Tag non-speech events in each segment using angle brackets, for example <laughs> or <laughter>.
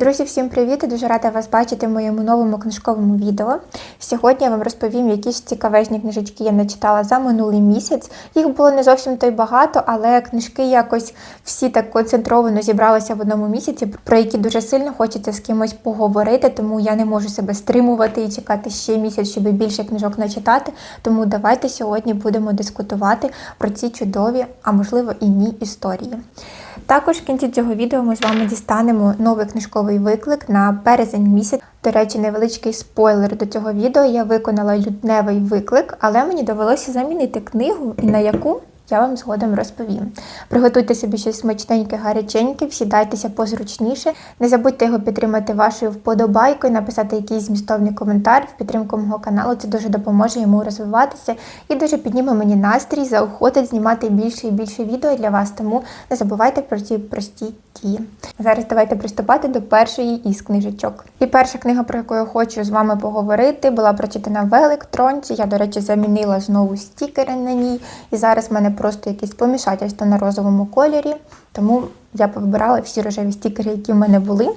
Друзі, всім привіт! Дуже рада вас бачити в моєму новому книжковому відео. Сьогодні я вам розповім, які ж цікавезні книжечки я начитала за минулий місяць. Їх було не зовсім то й багато, але книжки якось всі так концентровано зібралися в одному місяці, про які дуже сильно хочеться з кимось поговорити, тому я не можу себе стримувати і чекати ще місяць, щоб більше книжок начитати. Тому давайте сьогодні будемо дискутувати про ці чудові, а можливо і ні історії. Також в кінці цього відео ми з вами дістанемо новий книжковий виклик на березень місяць. До речі, невеличкий спойлер до цього відео. Я виконала лютневий виклик, але мені довелося замінити книгу, і на яку я вам згодом розповім. Приготуйте собі щось смачненьке, гаряченьке, сідайтеся позручніше. Не забудьте його підтримати вашою вподобайкою, написати якийсь змістовний коментар в підтримку мого каналу. Це дуже допоможе йому розвиватися і дуже підніме мені настрій, заохотить знімати більше і більше відео для вас. Тому не забувайте про ці прості дії. Зараз давайте приступати до першої із книжечок. І перша книга, про яку я хочу з вами поговорити, була прочитана в електронці. Я, до речі, замінила знову стікери на ній. І зараз в мене просто якесь помішательство на розовому кольорі, тому я повибирала всі рожеві стікери, які в мене були.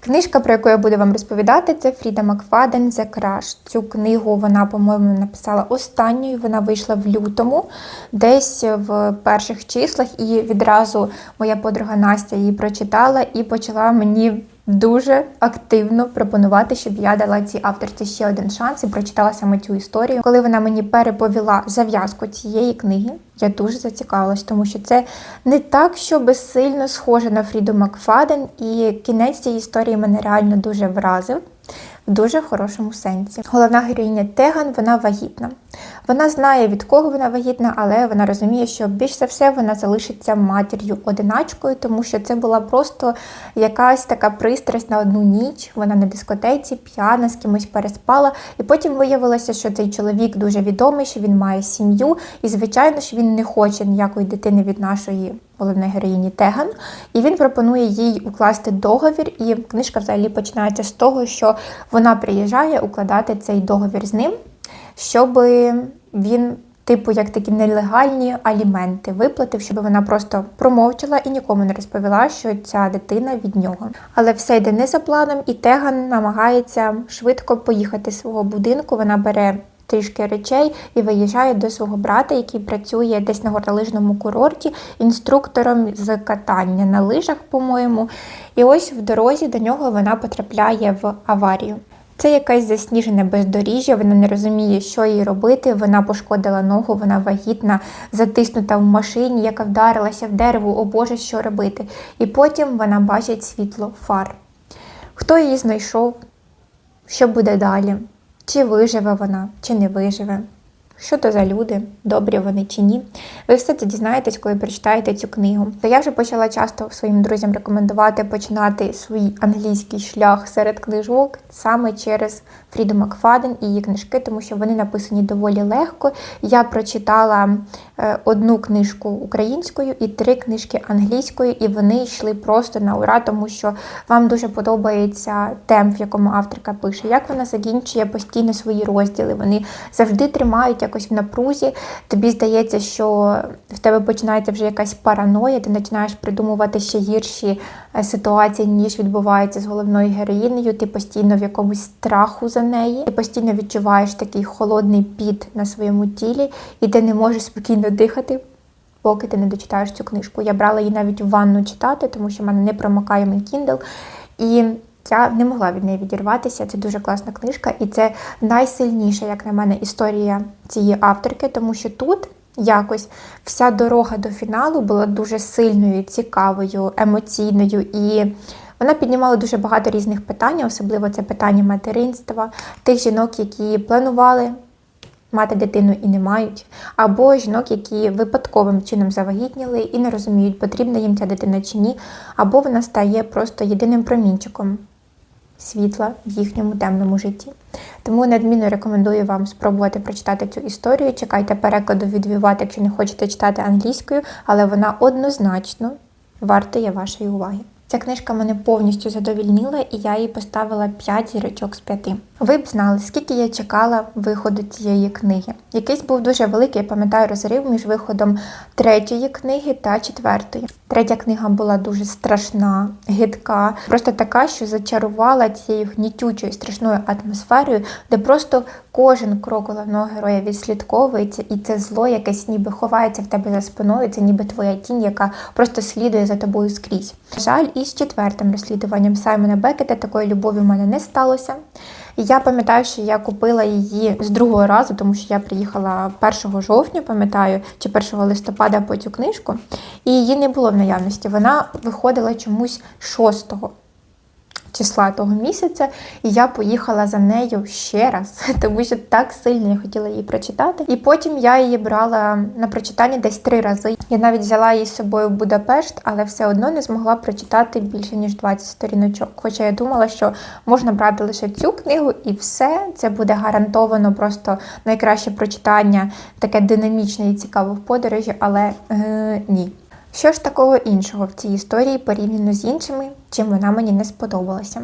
Книжка, про яку я буду вам розповідати, це Фріда Макфаден «The Crush». Цю книгу вона, по-моєму, написала останньою. Вона вийшла в лютому, десь в перших числах, і відразу моя подруга Настя її прочитала і почала мені. Дуже активно пропонувати, щоб я дала цій авторці ще один шанс і прочитала саме цю історію. Коли вона мені переповіла зав'язку цієї книги, я дуже зацікавилась, тому що це не так, щоб сильно схоже на Фріду Макфаден, і кінець цієї історії мене реально дуже вразив. В дуже хорошому сенсі. Головна героїня Теган, вона вагітна. Вона знає, від кого вона вагітна, але вона розуміє, що більш за все вона залишиться матір'ю-одиначкою, тому що це була просто якась така пристрасть на одну ніч. Вона на дискотеці, п'яна, з кимось переспала. І потім виявилося, що цей чоловік дуже відомий, що він має сім'ю, і, звичайно, що він не хоче ніякої дитини від нашої головної героїні Теган, і він пропонує їй укласти договір. І книжка взагалі починається з того, що вона приїжджає укладати цей договір з ним, щоб він. Типу, як такі нелегальні аліменти виплатив, щоб вона просто промовчала і нікому не розповіла, що ця дитина від нього. Але все йде не за планом, і Теган намагається швидко поїхати з свого будинку. Вона бере трішки речей і виїжджає до свого брата, який працює десь на горнолижному курорті, інструктором з катання на лижах, по-моєму. І ось в дорозі до нього вона потрапляє в аварію. Це якесь засніжене бездоріжжя, вона не розуміє, що їй робити. Вона пошкодила ногу, вона вагітна, затиснута в машині, яка вдарилася в дерево, о Боже, що робити. І потім вона бачить світло фар. Хто її знайшов? Що буде далі? Чи виживе вона, чи не виживе? Що то за люди, добрі вони чи ні. Ви все це дізнаєтесь, коли прочитаєте цю книгу. То я вже почала часто своїм друзям рекомендувати починати свій англійський шлях серед книжок саме через Фріду Макфаден і її книжки, тому що вони написані доволі легко. Я прочитала е, одну книжку українською і три книжки англійською, і вони йшли просто на ура, тому що вам дуже подобається темп, в якому авторка пише, як вона закінчує постійно свої розділи. Вони завжди тримають якось в напрузі. Тобі здається, що в тебе починається вже якась параноя, ти починаєш придумувати ще гірші е, ситуації, ніж відбувається з головною героїнею. Ти постійно в якомусь страху за неї, ти постійно відчуваєш такий холодний піт на своєму тілі, і ти не можеш спокійно дихати. Поки ти не дочитаєш цю книжку. Я брала її навіть в ванну читати, тому що в мене не промокає мій Kindle. І я не могла від неї відірватися. Це дуже класна книжка, і це найсильніша, як на мене, історія цієї авторки, тому що тут якось вся дорога до фіналу була дуже сильною, цікавою, емоційною і. Вона піднімала дуже багато різних питань, особливо це питання материнства, тих жінок, які планували мати дитину і не мають, або жінок, які випадковим чином завагітніли і не розуміють, потрібна їм ця дитина чи ні, або вона стає просто єдиним промінчиком світла в їхньому темному житті. Тому неодмінно рекомендую вам спробувати прочитати цю історію. Чекайте перекладу від Віват, якщо не хочете читати англійською, але вона однозначно вартує вашої уваги. Ця книжка мене повністю задовільнила, і я їй поставила 5 зірочок з 5. Ви б знали, скільки я чекала виходу цієї книги. Якийсь був дуже великий, я пам'ятаю, розрив між виходом третьої книги та четвертої. Третя книга була дуже страшна, гидка, просто така, що зачарувала цією гнітючою страшною атмосферою, де просто кожен крок головного героя відслідковується, і це зло, якесь ніби ховається в тебе за спиною, це ніби твоя тінь, яка просто слідує за тобою скрізь. Жаль, із четвертим розслідуванням Саймона Бекета такої любові в мене не сталося. І я пам'ятаю, що я купила її з другого разу, тому що я приїхала 1 жовтня, пам'ятаю, чи 1 листопада по цю книжку, і її не було в наявності. Вона виходила чомусь 6 числа того місяця, і я поїхала за нею ще раз, <laughs> тому що так сильно я хотіла її прочитати. І потім я її брала на прочитання десь три рази. Я навіть взяла її з собою в Будапешт, але все одно не змогла прочитати більше ніж 20 сторіночок. Хоча я думала, що можна брати лише цю книгу, і все це буде гарантовано просто найкраще прочитання, таке динамічне і цікаве в подорожі, але е, ні. Що ж такого іншого в цій історії порівняно з іншими, чим вона мені не сподобалася?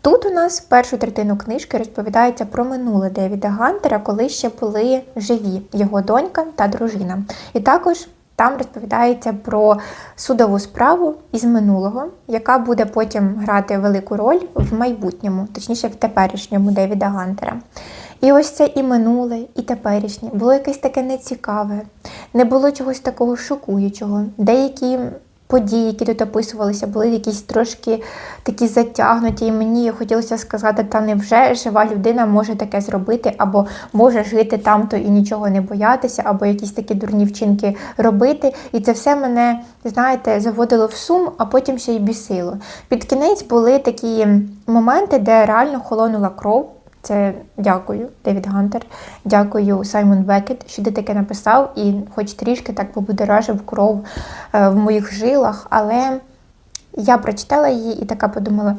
Тут у нас першу третину книжки розповідається про минуле Девіда Гантера, коли ще були живі його донька та дружина. І також там розповідається про судову справу із минулого, яка буде потім грати велику роль в майбутньому, точніше в теперішньому Девіда Гантера. І ось це і минуле, і теперішнє було якесь таке нецікаве, не було чогось такого шокуючого. Деякі події, які тут описувалися, були якісь трошки такі затягнуті, і мені хотілося сказати, та невже жива людина може таке зробити, або може жити там-то і нічого не боятися, або якісь такі дурні вчинки робити. І це все мене, знаєте, заводило в сум, а потім ще й бісило. Під кінець були такі моменти, де реально холонула кров. Це дякую, Девід Гантер. Дякую, Саймон Бекет, що ти таке написав, і хоч трішки так побудоражив кров е, в моїх жилах, але я прочитала її і така подумала.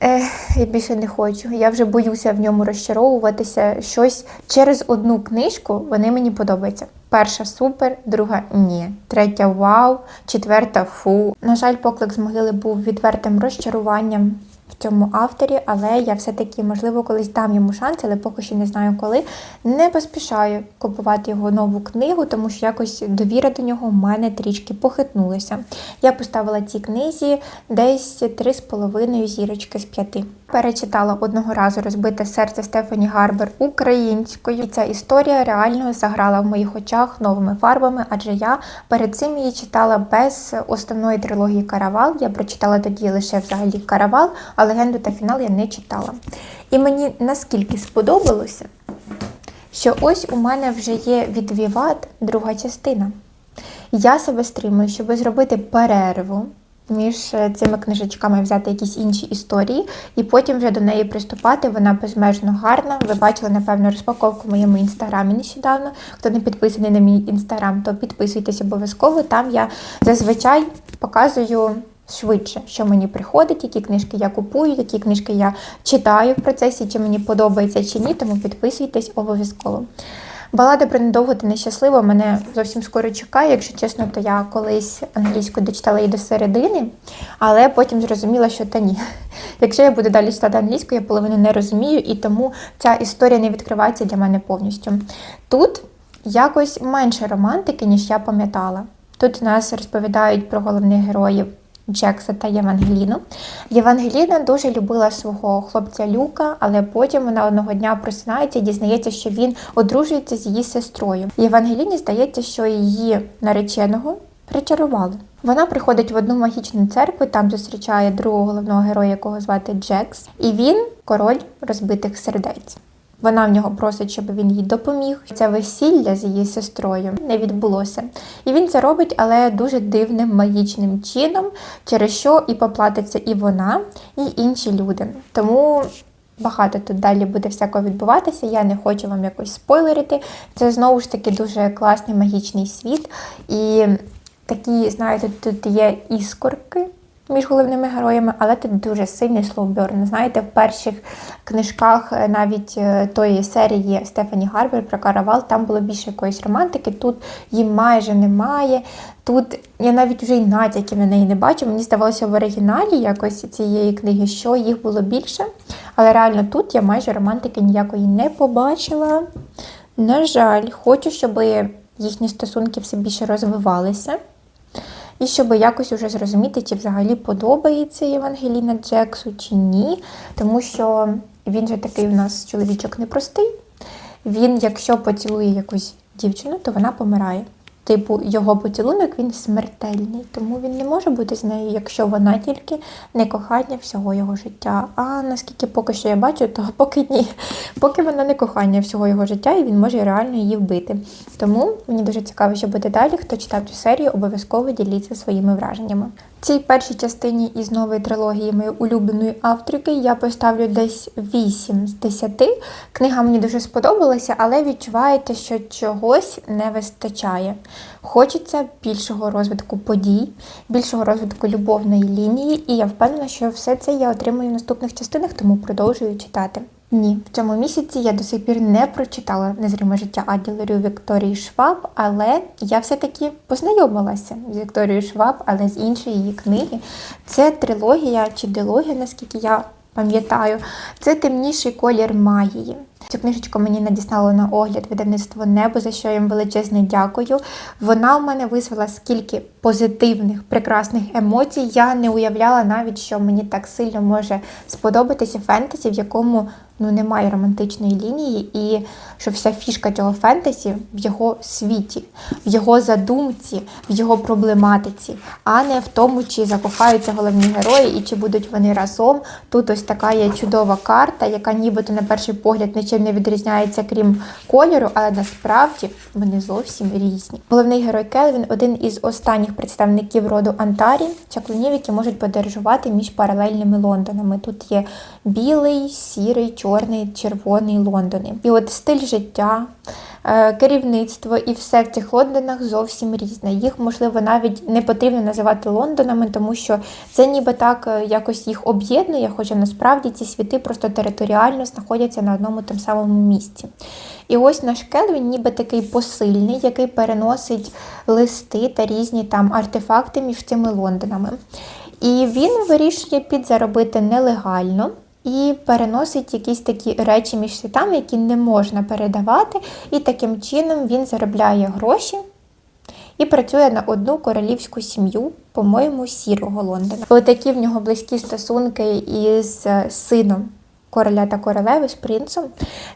Ех, я більше не хочу. Я вже боюся в ньому розчаровуватися. Щось через одну книжку вони мені подобаються. Перша супер, друга ні. Третя вау, четверта фу. На жаль, поклик з могили був відвертим розчаруванням в цьому авторі, але я все-таки, можливо, колись дам йому шанс, але поки що не знаю коли. Не поспішаю купувати його нову книгу, тому що якось довіра до нього в мене трішки похитнулася. Я поставила цій книзі десь 3,5 зірочки з 5. Перечитала одного разу розбите серце Стефані Гарбер українською. І ця історія реально заграла в моїх очах новими фарбами, адже я перед цим її читала без основної трилогії Каравал. Я прочитала тоді лише взагалі Каравал, а легенду та фінал я не читала. І мені наскільки сподобалося, що ось у мене вже є від Віват друга частина. Я себе стримую, щоб зробити перерву між е, цими книжечками взяти якісь інші історії, і потім вже до неї приступати. Вона безмежно гарна. Ви бачили, напевно, розпаковку в моєму інстаграмі нещодавно. Хто не підписаний на мій інстаграм, то підписуйтесь обов'язково. Там я зазвичай показую. Швидше, що мені приходить, які книжки я купую, які книжки я читаю в процесі, чи мені подобається чи ні, тому підписуйтесь обов'язково. Балада про недовго та нещасливо мене зовсім скоро чекає. Якщо чесно, то я колись англійську дочитала її до середини, але потім зрозуміла, що та ні. <laughs> Якщо я буду далі читати англійську, я половину не розумію, і тому ця історія не відкривається для мене повністю. Тут якось менше романтики, ніж я пам'ятала. Тут нас розповідають про головних героїв. Джекса та Євангеліну. Євангеліна дуже любила свого хлопця Люка, але потім вона одного дня просинається і дізнається, що він одружується з її сестрою. Євангеліні здається, що її нареченого причарували. Вона приходить в одну магічну церкву, там зустрічає другого головного героя, якого звати Джекс, і він король розбитих сердець. Вона в нього просить, щоб він їй допоміг. Це весілля з її сестрою не відбулося. І він це робить, але дуже дивним магічним чином, через що і поплатиться і вона, і інші люди. Тому. Багато тут далі буде всякого відбуватися, я не хочу вам якось спойлерити. Це знову ж таки дуже класний магічний світ. І такі, знаєте, тут є іскорки між головними героями, але тут дуже сильний слоуберн. Знаєте, в перших книжках е, навіть е, тої серії Стефані Гарбер про каравал, там було більше якоїсь романтики, тут її майже немає. Тут я навіть вже й натяків на неї не бачу. Мені здавалося в оригіналі якось цієї книги, що їх було більше. Але реально тут я майже романтики ніякої не побачила. На жаль, хочу, щоб їхні стосунки все більше розвивалися. І щоб якось уже зрозуміти, чи взагалі подобається Євангеліна Джексу чи ні. Тому що він же такий у нас чоловічок непростий. Він, якщо поцілує якусь дівчину, то вона помирає. Типу, його поцілунок він смертельний, тому він не може бути з нею, якщо вона тільки не кохання всього його життя. А наскільки поки що я бачу, то <laughs> поки ні. Поки вона не кохання всього його життя, і він може реально її вбити. Тому мені дуже цікаво, що буде далі. Хто читав цю серію, обов'язково діліться своїми враженнями. Цій першій частині із нової трилогії моєї улюбленої авторки я поставлю десь 8 з 10. Книга мені дуже сподобалася, але відчуваєте, що чогось не вистачає. Хочеться більшого розвитку подій, більшого розвитку любовної лінії, і я впевнена, що все це я отримую в наступних частинах, тому продовжую читати. Ні, в цьому місяці я до сих пір не прочитала незріме життя Аділерів Вікторії Шваб, але я все-таки познайомилася з Вікторією Шваб, але з іншої її книги. Це трилогія чи дилогія, наскільки я пам'ятаю. Це темніший колір магії. Цю книжечку мені надіслало на огляд видавництво Небо, за що їм величезне дякую. Вона у мене визвала скільки позитивних, прекрасних емоцій. Я не уявляла навіть, що мені так сильно може сподобатися фентезі, в якому ну немає романтичної лінії, і що вся фішка цього фентезі в його світі, в його задумці, в його проблематиці, а не в тому, чи закохаються головні герої і чи будуть вони разом. Тут ось така є чудова карта, яка нібито на перший погляд нічим не відрізняється, крім кольору, але насправді вони зовсім різні. Головний герой Келвін один із останніх представників роду Антарі, чаклунів, які можуть подорожувати між паралельними Лондонами. Тут є білий, сірий, чорний, червоний Лондони. І от стиль життя, керівництво і все в цих Лондонах зовсім різне. Їх, можливо, навіть не потрібно називати Лондонами, тому що це ніби так е, якось їх об'єднує, хоча насправді ці світи просто територіально знаходяться на одному тим самому місці. І ось наш Келвін ніби такий посильний, який переносить листи та різні там артефакти між цими Лондонами. І він вирішує підзаробити нелегально і переносить якісь такі речі між світами, які не можна передавати. І таким чином він заробляє гроші і працює на одну королівську сім'ю, по-моєму, сірого Лондона. Отакі в нього близькі стосунки із е, сином. Короля та королеви з принцем.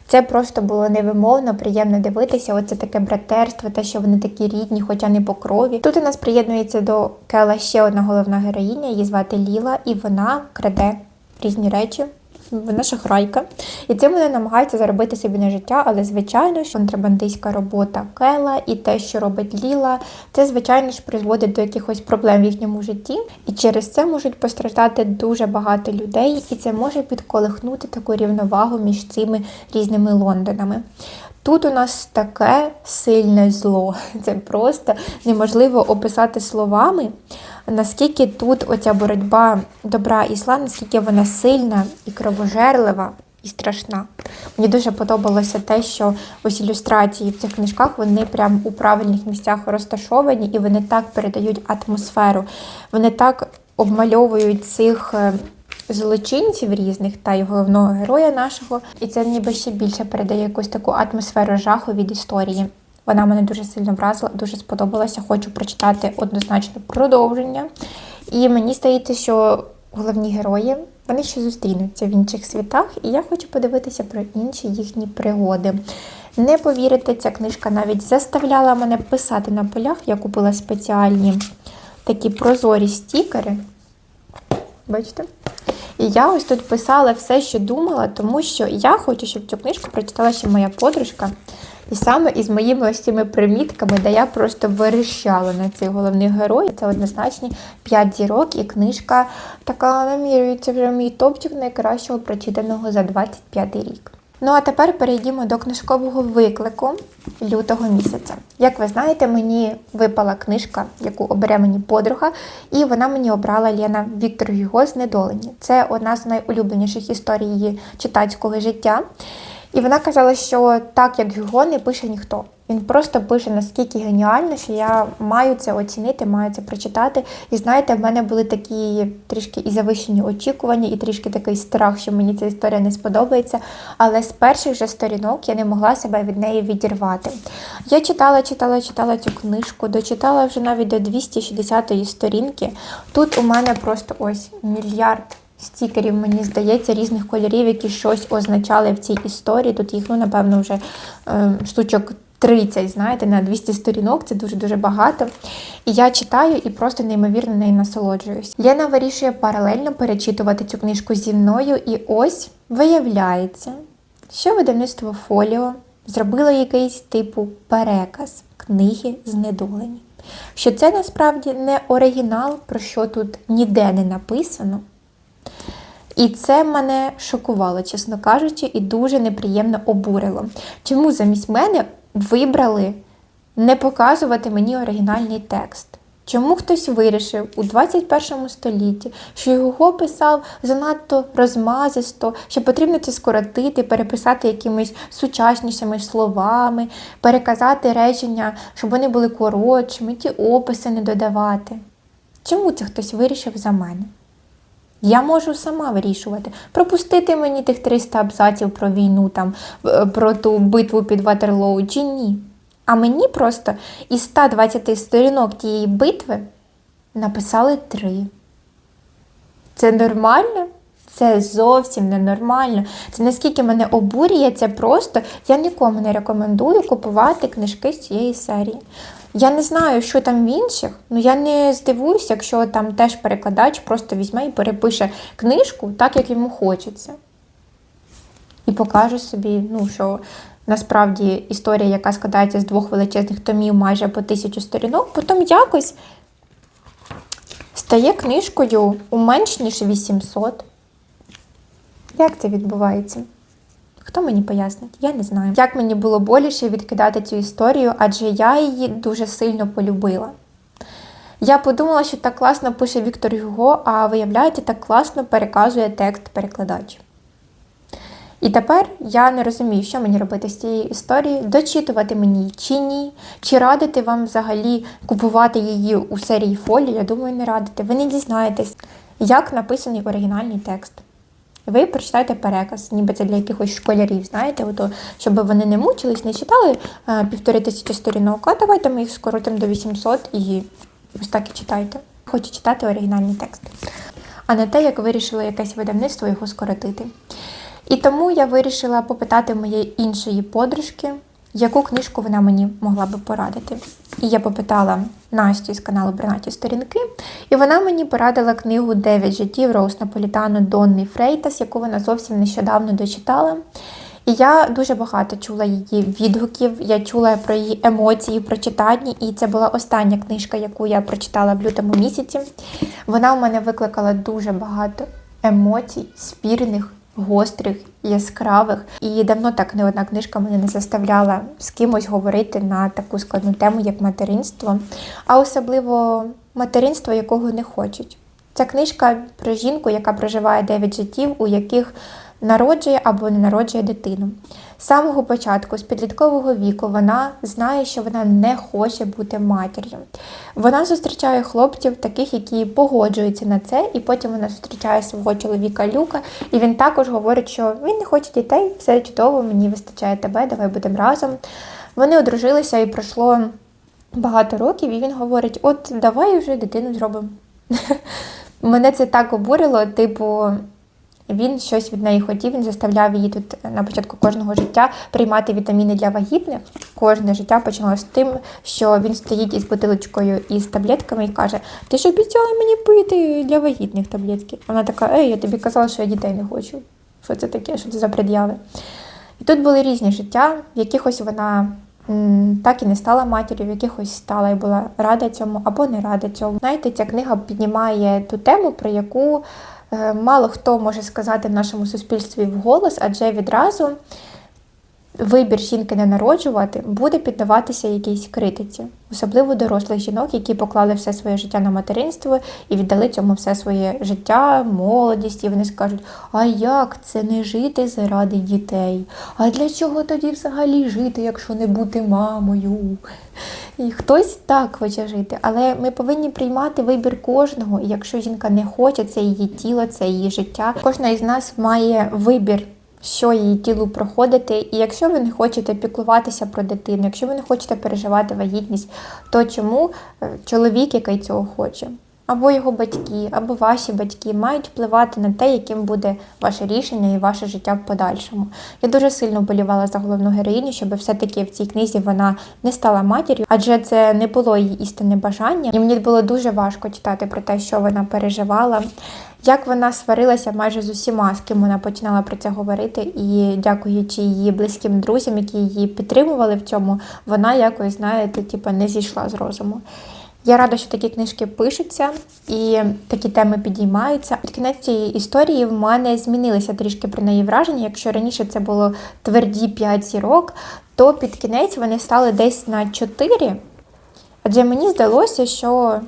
Це просто було невимовно, приємно дивитися. Оце таке братерство, те, що вони такі рідні, хоча не по крові. Тут у нас приєднується до Кела ще одна головна героїня, її звати Ліла, і вона краде різні речі. Вона шахрайка. І цим вони намагаються заробити собі на життя, але, звичайно, що контрабандистська робота Кела і те, що робить Ліла, це, звичайно ж, призводить до якихось проблем в їхньому житті. І через це можуть постраждати дуже багато людей, і це може підколихнути таку рівновагу між цими різними Лондонами. Тут у нас таке сильне зло. <laughs> Це просто неможливо описати словами, наскільки тут оця боротьба добра і зла, наскільки вона сильна і кровожерлива. І страшна. Мені дуже подобалося те, що ось ілюстрації в цих книжках вони прям у правильних місцях розташовані, і вони так передають атмосферу. Вони так обмальовують цих е, злочинців різних та й головного героя нашого. І це ніби ще більше передає якусь таку атмосферу жаху від історії. Вона мене дуже сильно вразила, дуже сподобалася. Хочу прочитати однозначно продовження. І мені здається, що головні герої вони ще зустрінуться в інших світах, і я хочу подивитися про інші їхні пригоди. Не повірите, ця книжка навіть заставляла мене писати на полях. Я купила спеціальні такі прозорі стікери. Бачите? І я ось тут писала все, що думала, тому що я хочу, щоб цю книжку прочитала ще моя подружка. І саме із моїми ось цими примітками, де я просто вирішала на цих головних героїв. Це однозначні 5 зірок, і книжка така намірюється вже мій топчик найкращого прочитаного за 25 рік. Ну а тепер перейдімо до книжкового виклику лютого місяця. Як ви знаєте, мені випала книжка, яку обере мені подруга, і вона мені обрала Лена Віктор Його «Знедолені». Це одна з найулюбленіших історій її читацького життя. І вона казала, що так як Гюго не пише ніхто. Він просто пише наскільки геніально, що я маю це оцінити, маю це прочитати. І знаєте, в мене були такі трішки і завищені очікування, і трішки такий страх, що мені ця історія не сподобається. Але з перших же сторінок я не могла себе від неї відірвати. Я читала, читала, читала цю книжку, дочитала вже навіть до 260-ї сторінки. Тут у мене просто ось мільярд. Стікерів, мені здається, різних кольорів, які щось означали в цій історії. Тут їх, ну, напевно, вже е, штучок 30, знаєте, на 200 сторінок, це дуже-дуже багато. І я читаю і просто неймовірно нею насолоджуюсь. Лена вирішує паралельно перечитувати цю книжку зі мною, і ось виявляється, що видавництво Фоліо зробило якийсь типу переказ книги знедолені. Що це насправді не оригінал, про що тут ніде не написано. І це мене шокувало, чесно кажучи, і дуже неприємно обурило. Чому замість мене вибрали не показувати мені оригінальний текст? Чому хтось вирішив у 21 столітті, що його писав занадто розмазисто, що потрібно це скоротити, переписати якимись сучаснішими словами, переказати речення, щоб вони були коротшими, ті описи не додавати? Чому це хтось вирішив за мене? Я можу сама вирішувати, пропустити мені тих 300 абзаців про війну, там, е, про ту битву під Ватерлоу чи ні. А мені просто із 120 сторінок тієї битви написали три. Це нормально? Це зовсім ненормально. Це наскільки мене обурює, це просто я нікому не рекомендую купувати книжки з цієї серії. Я не знаю, що там в інших, але я не здивуюся, якщо там теж перекладач просто візьме і перепише книжку так, як йому хочеться. І покаже собі, ну, що насправді історія, яка складається з двох величезних томів майже по тисячу сторінок, потім якось стає книжкою у менш ніж 800. Як це відбувається? Хто мені пояснить? Я не знаю. Як мені було боліше відкидати цю історію, адже я її дуже сильно полюбила. Я подумала, що так класно пише Віктор Юго, а виявляється, так класно переказує текст перекладач. І тепер я не розумію, що мені робити з цією історією, дочитувати мені чи ні, чи радити вам взагалі купувати її у серії фолі, я думаю, не радити. Ви не дізнаєтесь, як написаний оригінальний текст. Ви прочитаєте переказ, ніби це для якихось школярів, знаєте, ото, щоб вони не мучились, не читали е, півтори тисячі сторінок, а давайте ми їх скоротимо до 800 і ось так і читайте. Хочу читати оригінальний текст, а не те, як вирішило якесь видавництво його скоротити. І тому я вирішила попитати моєї іншої подружки, яку книжку вона мені могла би порадити. І я попитала Настю з каналу Бренаті Сторінки, і вона мені порадила книгу Дев'ять життів Роуз Наполітану Донни Фрейтас, яку вона зовсім нещодавно дочитала. І я дуже багато чула її відгуків, я чула про її емоції про читання, і це була остання книжка, яку я прочитала в лютому місяці. Вона у мене викликала дуже багато емоцій, спірних, гострих, яскравих. І давно так не одна книжка мене не заставляла з кимось говорити на таку складну тему, як материнство, а особливо материнство, якого не хочуть. Ця книжка про жінку, яка проживає 9 життів, у яких народжує або не народжує дитину. З самого початку, з підліткового віку, вона знає, що вона не хоче бути матір'ю. Вона зустрічає хлопців, таких, які погоджуються на це, і потім вона зустрічає свого чоловіка Люка, і він також говорить, що він не хоче дітей, все чудово, мені вистачає тебе, давай будемо разом. Вони одружилися і пройшло багато років, і він говорить: от давай вже дитину зробимо. <laughs> Мене це так обурило, типу. Він щось від неї хотів, він заставляв її тут на початку кожного життя приймати вітаміни для вагітних. Кожне життя починалося з тим, що він стоїть із бутилочкою із таблетками і каже: Ти ж обіцяла мені пити для вагітних таблетки? Вона така, ей, я тобі казала, що я дітей не хочу. Що це таке? Що це за пред'яви? І тут були різні життя, в якихось вона так і не стала матір'ю, в якихось стала і була рада цьому або не рада цьому. Знаєте, ця книга піднімає ту тему, про яку. Е, мало хто може сказати в нашому суспільстві вголос, адже відразу вибір жінки не народжувати буде піддаватися якійсь критиці, особливо дорослих жінок, які поклали все своє життя на материнство і віддали цьому все своє життя, молодість, і вони скажуть: а як це не жити заради дітей? А для чого тоді взагалі жити, якщо не бути мамою? І хтось так хоче жити, але ми повинні приймати вибір кожного. Якщо жінка не хоче, це її тіло, це її життя. Кожна із нас має вибір що її тілу проходити. І якщо ви не хочете піклуватися про дитину, якщо ви не хочете переживати вагітність, то чому е, чоловік, який цього хоче, або його батьки, або ваші батьки мають впливати на те, яким буде ваше рішення і ваше життя в подальшому. Я дуже сильно вболівала за головну героїню, щоб все-таки в цій книзі вона не стала матір'ю, адже це не було її істинне бажання. І мені було дуже важко читати про те, що вона переживала. Як вона сварилася майже з усіма, з ким вона починала про це говорити, і дякуючи її близьким друзям, які її підтримували в цьому, вона якось, знаєте, типу, не зійшла з розуму. Я рада, що такі книжки пишуться і такі теми підіймаються. Під кінець цієї історії в мене змінилися трішки про неї враження. Якщо раніше це було тверді 5 зірок, то під кінець вони стали десь на 4. Адже мені здалося, що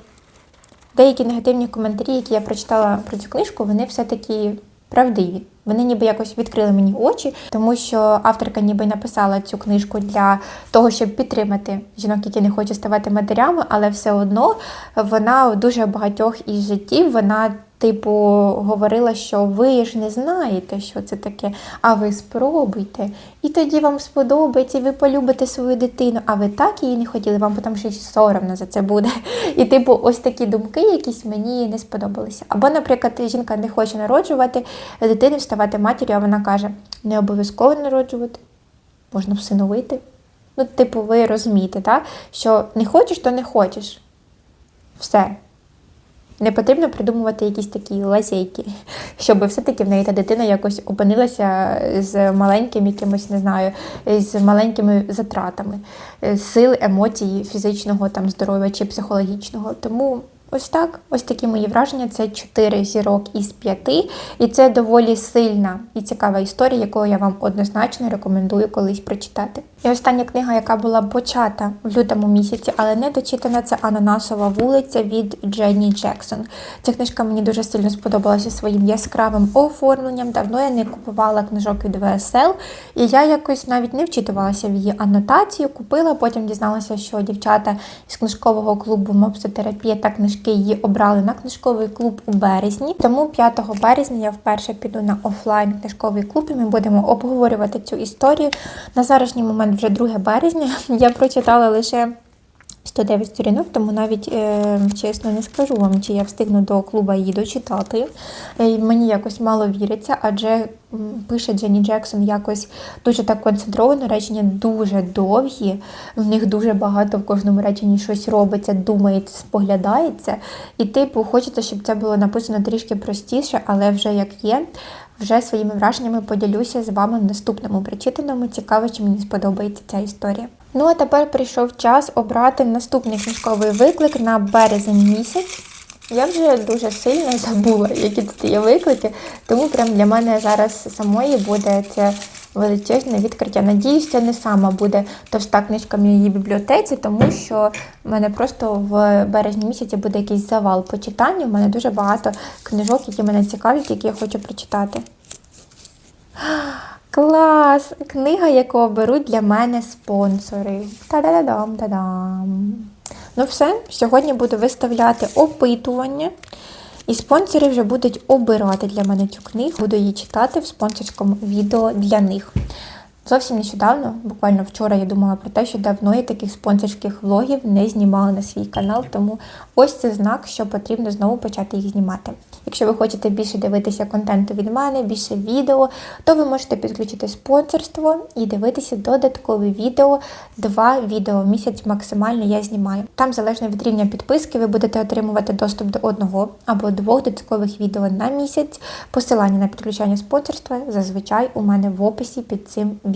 деякі негативні коментарі, які я прочитала про цю книжку, вони все-таки правдиві. Вони ніби якось відкрили мені очі, тому що авторка ніби написала цю книжку для того, щоб підтримати жінок, які не хочуть ставати матерями, але все одно вона дуже багатьох із життів вона типу, говорила, що ви ж не знаєте, що це таке, а ви спробуйте. І тоді вам сподобається, і ви полюбите свою дитину, а ви так її не хотіли, вам потім ще соромно за це буде. <laughs> І, типу, ось такі думки якісь мені не сподобалися. Або, наприклад, жінка не хоче народжувати дитину, ставати матір'ю, а вона каже, не обов'язково народжувати, можна всиновити. Ну, типу, ви розумієте, так? що не хочеш, то не хочеш. Все. Не потрібно придумувати якісь такі лазейки, <laughs> щоб все-таки в неї та дитина якось опинилася з маленьким якимось, не знаю, з маленькими затратами сил, емоцій, фізичного там здоров'я чи психологічного. Тому Ось так, ось такі мої враження. Це 4 зірок із 5. І це доволі сильна і цікава історія, яку я вам однозначно рекомендую колись прочитати. І остання книга, яка була почата в лютому місяці, але не дочитана, це Ананасова вулиця від Дженні Джексон. Ця книжка мені дуже сильно сподобалася своїм яскравим оформленням. Давно я не купувала книжок від ВСЛ, і я якось навіть не вчитувалася в її анотацію. Купила, потім дізналася, що дівчата з книжкового клубу Мопсотерапія та книжки книжки її обрали на книжковий клуб у березні. Тому 5 березня я вперше піду на офлайн книжковий клуб і ми будемо обговорювати цю історію. На зараз момент вже 2 березня. <laughs> Я прочитала лише. 109 сторінок, тому навіть е, чесно не скажу вам, чи я встигну до клуба її дочитати. Е, мені якось мало віриться, адже пише Дженні Джексон якось дуже так концентровано, речення дуже довгі, в них дуже багато в кожному реченні щось робиться, думається, споглядається. І, типу, хочеться, щоб це було написано трішки простіше, але вже як є. Вже своїми враженнями поділюся з вами в наступному прочитаному. Цікаво, чи мені сподобається ця історія. Ну а тепер прийшов час обрати наступний книжковий виклик на березень місяць. Я вже дуже сильно забула, які тут є виклики, тому прям для мене зараз самої буде це величезне відкриття. Надіюсь, це не сама буде товста книжка в моїй бібліотеці, тому що в мене просто в березні місяці буде якийсь завал по читанню. У мене дуже багато книжок, які мене цікавлять, які я хочу прочитати. Клас! Книга, яку беруть для мене спонсори. Та-да-да-дам, та-дам. Ну все, сьогодні буду виставляти опитування. І спонсори вже будуть обирати для мене цю книгу. Буду її читати в спонсорському відео для них. Зовсім нещодавно, буквально вчора, я думала про те, що давно я таких спонсорських влогів не знімала на свій канал, тому ось це знак, що потрібно знову почати їх знімати. Якщо ви хочете більше дивитися контенту від мене, більше відео, то ви можете підключити спонсорство і дивитися додаткові відео. Два відео в місяць максимально я знімаю. Там, залежно від рівня підписки, ви будете отримувати доступ до одного або двох додаткових відео на місяць. Посилання на підключення спонсорства зазвичай у мене в описі під цим відео.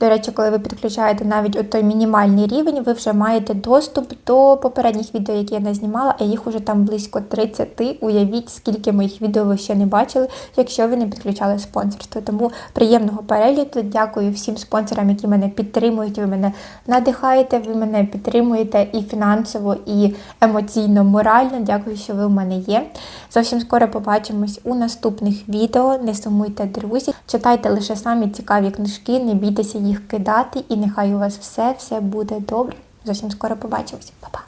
До речі, коли ви підключаєте навіть от той мінімальний рівень, ви вже маєте доступ до попередніх відео, які я не знімала, а їх уже там близько 30. Уявіть, скільки моїх відео ви ще не бачили, якщо ви не підключали спонсорство. Тому приємного перегляду. Дякую всім спонсорам, які мене підтримують. Ви мене надихаєте, ви мене підтримуєте і фінансово, і емоційно, морально. Дякую, що ви в мене є. Зовсім скоро побачимось у наступних відео. Не сумуйте, друзі. Читайте лише самі цікаві книжки, не бійтеся їх кидати, і нехай у вас все, все буде добре. Зовсім скоро побачимось. Па-па!